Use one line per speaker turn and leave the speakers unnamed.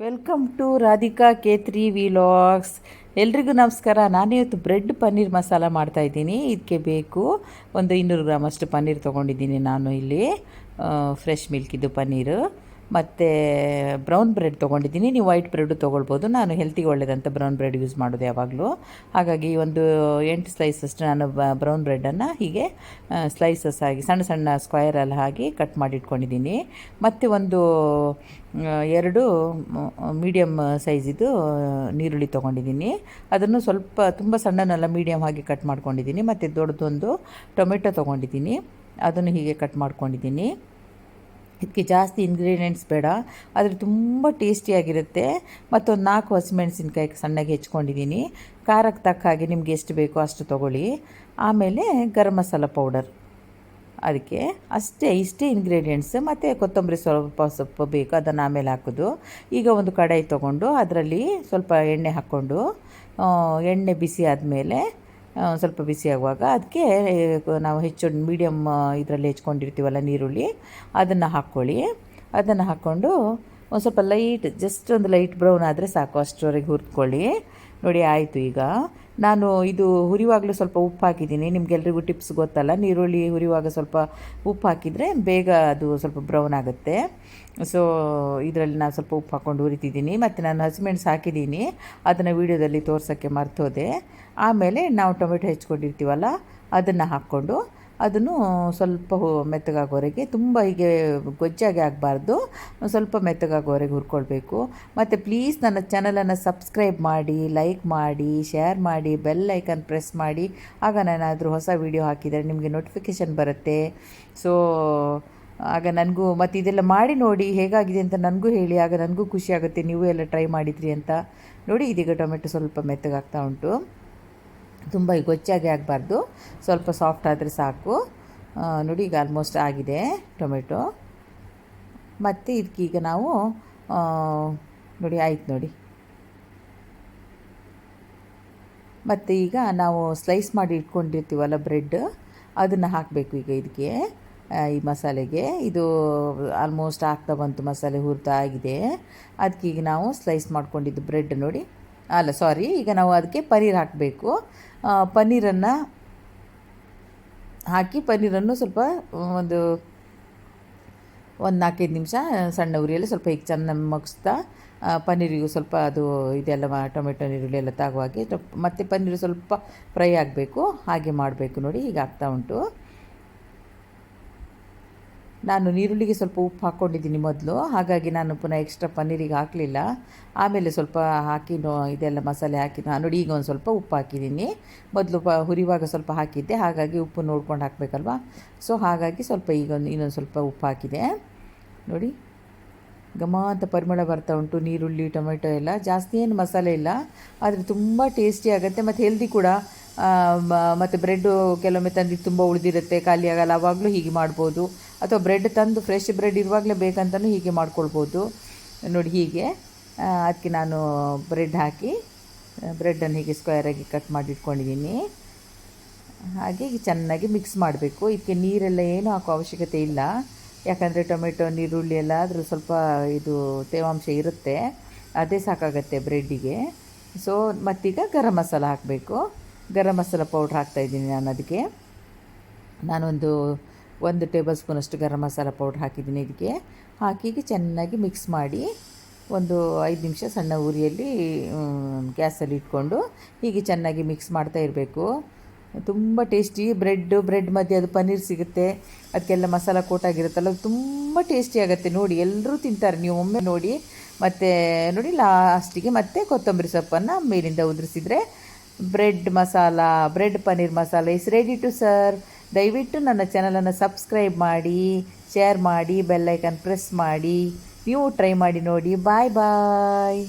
Welcome to Radhika Ketri vlogs. ಎಲ್ರಿಗೂ ನಮಸ್ಕಾರ. ನಾನಿವತ್ತು ಬ್ರೆಡ್ ಪನ್ನೀರ್ ಮಸಾಲ ಮಾಡ್ತಾ ಇದ್ದೀನಿ. ಇದಕ್ಕೆ ಬೇಕು ಒಂದು ಇನ್ನೂರು ಗ್ರಾಮಷ್ಟು ಪನ್ನೀರ್ ತೊಗೊಂಡಿದ್ದೀನಿ ನಾನು ಇಲ್ಲಿ. ಫ್ರೆಶ್ ಮಿಲ್ಕಿದ್ದು ಪನ್ನೀರು. ಮತ್ತು ಬ್ರೌನ್ ಬ್ರೆಡ್ ತೊಗೊಂಡಿದ್ದೀನಿ. ನೀವು ವೈಟ್ ಬ್ರೆಡ್ ತೊಗೊಳ್ಬೋದು. ನಾನು ಹೆಲ್ತಿಗೆ ಒಳ್ಳೆಯದಂತ ಬ್ರೌನ್ ಬ್ರೆಡ್ ಯೂಸ್ ಮಾಡೋದು ಯಾವಾಗಲೂ. ಹಾಗಾಗಿ ಒಂದು ಎಂಟು ಸ್ಲೈಸಷ್ಟು ನಾನು ಬ್ರೌನ್ ಬ್ರೆಡನ್ನು ಹೀಗೆ ಸ್ಲೈಸಸ್ ಆಗಿ, ಸಣ್ಣ ಸಣ್ಣ ಸ್ಕ್ವಯರಲ್ಲಿ ಹಾಕಿ ಕಟ್ ಮಾಡಿಟ್ಕೊಂಡಿದ್ದೀನಿ. ಮತ್ತು ಒಂದು ಎರಡು ಮೀಡಿಯಮ್ ಸೈಜಿದು ನೀರುಳ್ಳಿ ತೊಗೊಂಡಿದ್ದೀನಿ. ಅದನ್ನು ಸ್ವಲ್ಪ ತುಂಬ ಸಣ್ಣನೆಲ್ಲ ಮೀಡಿಯಮ್ ಆಗಿ ಕಟ್ ಮಾಡ್ಕೊಂಡಿದ್ದೀನಿ. ಮತ್ತು ದೊಡ್ಡದೊಂದು ಟೊಮೆಟೊ ತೊಗೊಂಡಿದ್ದೀನಿ. ಅದನ್ನು ಹೀಗೆ ಕಟ್ ಮಾಡ್ಕೊಂಡಿದ್ದೀನಿ. ಇದಕ್ಕೆ ಜಾಸ್ತಿ ಇಂಗ್ರೀಡಿಯೆಂಟ್ಸ್ ಬೇಡ. ಆದರೆ ತುಂಬ ಟೇಸ್ಟಿಯಾಗಿರುತ್ತೆ ಮತ್ತೊಂದು ನಾಲ್ಕು ಹಸಿಮೆಣಸಿನ್ಕಾಯಿ ಸಣ್ಣಗೆ ಹೆಚ್ಕೊಂಡಿದ್ದೀನಿ ಖಾರಕ್ಕೆ ತಕ್ಕ ಹಾಗೆ ನಿಮ್ಗೆ ಎಷ್ಟು ಬೇಕೋ ಅಷ್ಟು ತೊಗೊಳ್ಳಿ. ಆಮೇಲೆ ಗರಂ ಮಸಾಲ ಪೌಡರ್ ಅದಕ್ಕೆ ಅಷ್ಟೇ, ಇಷ್ಟೇ ಇಂಗ್ರೀಡಿಯೆಂಟ್ಸ್ ಮತ್ತು ಕೊತ್ತಂಬರಿ ಸ್ವಲ್ಪ ಸ್ವಲ್ಪ ಬೇಕು, ಅದನ್ನು ಆಮೇಲೆ ಹಾಕೋದು. ಈಗ ಒಂದು ಕಡಾಯಿ ತೊಗೊಂಡು ಅದರಲ್ಲಿ ಸ್ವಲ್ಪ ಎಣ್ಣೆ ಹಾಕ್ಕೊಂಡು ಎಣ್ಣೆ ಬಿಸಿ ಆದಮೇಲೆ ಸ್ವಲ್ಪ ಬಿಸಿಯಾಗುವಾಗ ಅದಕ್ಕೆ ನಾವು ಹೆಚ್ಚು ಮೀಡಿಯಮ್ ಇದರಲ್ಲಿ ಹೆಚ್ಕೊಂಡಿರ್ತೀವಲ್ಲ ನೀರುಳ್ಳಿ, ಅದನ್ನು ಹಾಕ್ಕೊಳ್ಳಿ. ಅದನ್ನು ಹಾಕ್ಕೊಂಡು ಒಂದು ಸ್ವಲ್ಪ ಲೈಟ್ ಜಸ್ಟ್ ಒಂದು ಲೈಟ್ ಬ್ರೌನ್ ಆದರೆ ಸಾಕು, ಅಷ್ಟರವರೆಗೆ ಹುರ್ಕೊಳ್ಳಿ ನೋಡಿ, ಆಯಿತು ಈಗ. ನಾನು ಇದು ಹುರಿವಾಗಲೂ ಸ್ವಲ್ಪ ಉಪ್ಪು ಹಾಕಿದ್ದೀನಿ ನಿಮಗೆಲ್ರಿಗೂ ಟಿಪ್ಸ್ ಗೊತ್ತಲ್ಲ? ನೀರುಳ್ಳಿ ಹುರಿಯುವಾಗ ಸ್ವಲ್ಪ ಉಪ್ಪು ಹಾಕಿದರೆ ಬೇಗ ಅದು ಸ್ವಲ್ಪ ಬ್ರೌನ್ ಆಗುತ್ತೆ. ಸೊ ಇದರಲ್ಲಿ ನಾನು ಸ್ವಲ್ಪ ಉಪ್ಪು ಹಾಕ್ಕೊಂಡು ಹುರಿತಿದ್ದೀನಿ. ಮತ್ತು ನಾನು ಹಸಿಮೆಣ್ಸು ಹಾಕಿದ್ದೀನಿ. ಅದನ್ನು ವೀಡಿಯೋದಲ್ಲಿ ತೋರ್ಸೋಕ್ಕೆ ಮರ್ತೋದೆ. ಆಮೇಲೆ ನಾವು ಟೊಮೆಟೊ ಹೆಚ್ಕೊಂಡಿರ್ತೀವಲ್ಲ, ಅದನ್ನು ಹಾಕ್ಕೊಂಡು ಅದನ್ನು ಸ್ವಲ್ಪ ಮೆತ್ತಗಾಗೋರೆಗೆ ತುಂಬ ಹೀಗೆ ಗೊಜ್ಜಾಗಿ ಆಗಬಾರ್ದು. ಸ್ವಲ್ಪ ಮೆತ್ತಗಾಗೋವರೆಗೆ ಹುರ್ಕೊಳ್ಬೇಕು. ಮತ್ತು ಪ್ಲೀಸ್ ನನ್ನ ಚಾನಲನ್ನು ಸಬ್ಸ್ಕ್ರೈಬ್ ಮಾಡಿ, ಲೈಕ್ ಮಾಡಿ, ಶೇರ್ ಮಾಡಿ, ಬೆಲ್ ಐಕನ್ ಪ್ರೆಸ್ ಮಾಡಿ. ಆಗ ನಾನಾದರೂ ಹೊಸ ವೀಡಿಯೋ ಹಾಕಿದರೆ ನಿಮಗೆ ನೋಟಿಫಿಕೇಷನ್ ಬರುತ್ತೆ. ಸೊ, ಆಗ ನನಗೂ ಮತ್ತು ಇದೆಲ್ಲ ಮಾಡಿ ನೋಡಿ ಹೇಗಾಗಿದೆ ಅಂತ ನನಗೂ ಹೇಳಿ, ಆಗ ನನಗೂ ಖುಷಿ ಆಗುತ್ತೆ. ನೀವು ಎಲ್ಲ ಟ್ರೈ ಮಾಡಿದ್ರಿ ಅಂತ. ನೋಡಿ ಇದೀಗ ಟೊಮೆಟೊ ಸ್ವಲ್ಪ ಮೆತ್ತಗಾಗ್ತಾ ಉಂಟು. ತುಂಬ ಗೊಚ್ಚಾಗಿ ಆಗಬಾರ್ದು. ಸ್ವಲ್ಪ ಸಾಫ್ಟ್ ಆದರೆ ಸಾಕು. ನೋಡಿ, ಈಗ ಆಲ್ಮೋಸ್ಟ್ ಆಗಿದೆ ಟೊಮೆಟೊ. ಮತ್ತು ಇದಕ್ಕೀಗ ನಾವು ನೋಡಿ, ಆಯ್ತು ನೋಡಿ. ಮತ್ತು ಈಗ ನಾವು ಸ್ಲೈಸ್ ಮಾಡಿ ಇಟ್ಕೊಂಡಿರ್ತೀವಲ್ಲ ಬ್ರೆಡ್ ಅದನ್ನು ಹಾಕಬೇಕು ಈಗ ಇದಕ್ಕೆ ಈ ಮಸಾಲೆಗೆ. ಇದು ಆಲ್ಮೋಸ್ಟ್ ಆಗ್ತಾ ಬಂತು, ಮಸಾಲೆ ಹುರಿತಾ ಆಗಿದೆ. ಅದಕ್ಕೀಗ ನಾವು ಸ್ಲೈಸ್ ಮಾಡ್ಕೊಂಡಿದ್ದು ಬ್ರೆಡ್ ನೋಡಿ. ಅಲ್ಲ ಸಾರಿ ಈಗ ನಾವು ಅದಕ್ಕೆ ಪನ್ನೀರ್ ಹಾಕಬೇಕು. ಪನ್ನೀರನ್ನು ಹಾಕಿ ಪನ್ನೀರನ್ನು ಸ್ವಲ್ಪ ಒಂದು ಒಂದು ನಾಲ್ಕೈದು ನಿಮಿಷ ಸಣ್ಣ ಉರಿಯಲ್ಲಿ ಸ್ವಲ್ಪ ಈಗ ಚೆನ್ನಾಗಿ ಮಗಿಸ್ತಾ ಪನ್ನೀರಿಗೂ ಸ್ವಲ್ಪ ಅದು ಇದೆಲ್ಲ ಟೊಮೆಟೊ ನೀರುಳ್ಳಿ ಎಲ್ಲ ತಾಗುವ ಹಾಗೆ, ಮತ್ತು ಪನ್ನೀರು ಸ್ವಲ್ಪ ಫ್ರೈ ಆಗಬೇಕು, ಹಾಗೆ ಮಾಡಬೇಕು ನೋಡಿ ಈಗ ಆಗ್ತಾ ಉಂಟು. ನಾನು ನೀರುಳ್ಳಿಗೆ ಸ್ವಲ್ಪ ಉಪ್ಪು ಹಾಕ್ಕೊಂಡಿದ್ದೀನಿ ಮೊದಲು. ಹಾಗಾಗಿ ನಾನು ಪುನಃ ಎಕ್ಸ್ಟ್ರಾ ಪನ್ನೀರಿಗೆ ಹಾಕಲಿಲ್ಲ. ಆಮೇಲೆ ಸ್ವಲ್ಪ ಹಾಕಿ ಇದೆಲ್ಲ ಮಸಾಲೆ ಹಾಕಿ ನೋಡಿ ಈಗ ಒಂದು ಸ್ವಲ್ಪ ಉಪ್ಪು ಹಾಕಿದ್ದೀನಿ. ಮೊದಲು ಪ ಹುರಿವಾಗ ಸ್ವಲ್ಪ ಹಾಕಿದ್ದೆ. ಹಾಗಾಗಿ ಉಪ್ಪು ನೋಡ್ಕೊಂಡು ಹಾಕಬೇಕಲ್ವ? ಸೊ ಹಾಗಾಗಿ ಸ್ವಲ್ಪ ಈಗ ಒಂದು, ಇನ್ನೊಂದು ಸ್ವಲ್ಪ ಉಪ್ಪು ಹಾಕಿದೆ. ನೋಡಿ. ಘಮ ಅಂತ ಪರಿಮಳ ಬರ್ತಾ ಉಂಟು. ನೀರುಳ್ಳಿ, ಟೊಮೆಟೊ ಎಲ್ಲ. ಜಾಸ್ತಿ ಏನು ಮಸಾಲೆ ಇಲ್ಲ. ಆದರೆ ತುಂಬ ಟೇಸ್ಟಿ ಆಗುತ್ತೆ. ಮತ್ತು ಹೆಲ್ದಿ ಕೂಡ. ಮತ್ತು ಬ್ರೆಡ್ಡು ಕೆಲವೊಮ್ಮೆ ತಂದಿದ್ದು ತುಂಬ ಉಳಿದಿರುತ್ತೆ, ಖಾಲಿ ಆಗಲ್ಲ ಆವಾಗಲೂ ಹೀಗೆ ಮಾಡ್ಬೋದು. ಅಥವಾ ಬ್ರೆಡ್ ತಂದು ಫ್ರೆಶ್ ಬ್ರೆಡ್ ಇರುವಾಗಲೇ ಬೇಕಂತಲೂ ಹೀಗೆ ಮಾಡ್ಕೊಳ್ಬೋದು. ನೋಡಿ ಹೀಗೆ ಅದಕ್ಕೆ ನಾನು ಬ್ರೆಡ್ ಹಾಕಿ ಬ್ರೆಡ್ಡನ್ನು ಹೀಗೆ ಸ್ಕ್ವೇರಾಗಿ ಕಟ್ ಮಾಡಿಟ್ಕೊಂಡಿದ್ದೀನಿ ಹಾಗೆ ಚೆನ್ನಾಗಿ ಮಿಕ್ಸ್ ಮಾಡಬೇಕು. ಇದಕ್ಕೆ ನೀರೆಲ್ಲ ಏನು ಹಾಕೋ ಅವಶ್ಯಕತೆ ಇಲ್ಲ. ಯಾಕಂದರೆ ಟೊಮೆಟೊ ನೀರುಳ್ಳಿ ಎಲ್ಲ ಅದ್ರ ಸ್ವಲ್ಪ ಇದು ತೇವಾಂಶ ಇರುತ್ತೆ. ಅದೇ ಸಾಕಾಗತ್ತೆ ಬ್ರೆಡ್ಡಿಗೆ ಸೊ ಮತ್ತೀಗ ಗರಂ ಮಸಾಲ ಹಾಕಬೇಕು. ಗರಂ ಮಸಾಲ ಪೌಡ್ರ್ ಹಾಕ್ತಾಯಿದ್ದೀನಿ ನಾನು ಅದಕ್ಕೆ. ನಾನೊಂದು ಒಂದು ಟೇಬಲ್ ಸ್ಪೂನಷ್ಟು ಗರಂ ಮಸಾಲ ಪೌಡ್ರ್ ಹಾಕಿದ್ದೀನಿ ಇದಕ್ಕೆ. ಹಾಕಿ ಚೆನ್ನಾಗಿ ಮಿಕ್ಸ್ ಮಾಡಿ ಒಂದು ಐದು ನಿಮಿಷ ಸಣ್ಣ ಉರಿಯಲ್ಲಿ ಗ್ಯಾಸಲ್ಲಿ ಇಟ್ಕೊಂಡು ಹೀಗೆ ಚೆನ್ನಾಗಿ ಮಿಕ್ಸ್ ಮಾಡ್ತಾ ಇರಬೇಕು. ತುಂಬ ಟೇಸ್ಟಿ ಬ್ರೆಡ್ಡು ಬ್ರೆಡ್ ಮಧ್ಯೆ ಅದು ಪನ್ನೀರ್ ಸಿಗುತ್ತೆ. ಅದಕ್ಕೆಲ್ಲ ಮಸಾಲ ಕೋಟಾಗಿರುತ್ತಲ್ಲ ತುಂಬ ಟೇಸ್ಟಿ ಆಗುತ್ತೆ. ನೋಡಿ ಎಲ್ಲರೂ ತಿಂತಾರೆ. ನೀವು ಒಮ್ಮೆ ನೋಡಿ, ಮತ್ತು, ನೋಡಿ ಲಾಸ್ಟಿಗೆ ಮತ್ತೆ ಕೊತ್ತಂಬರಿ ಸೊಪ್ಪನ್ನು ಮೇಲಿಂದ ಉದುರಿಸಿದರೆ bread masala, bread paneer masala is ready to serve ದಯವಿಟ್ಟು ನನ್ನ ಚಾನಲನ್ನು ಸಬ್ಸ್ಕ್ರೈಬ್ ಮಾಡಿ ಶೇರ್ ಮಾಡಿ ಬೆಲ್ಲೈಕನ್ ಪ್ರೆಸ್ ಮಾಡಿ. ನೀವು ಟ್ರೈ ಮಾಡಿ ನೋಡಿ. ಬಾಯ್ ಬಾಯ್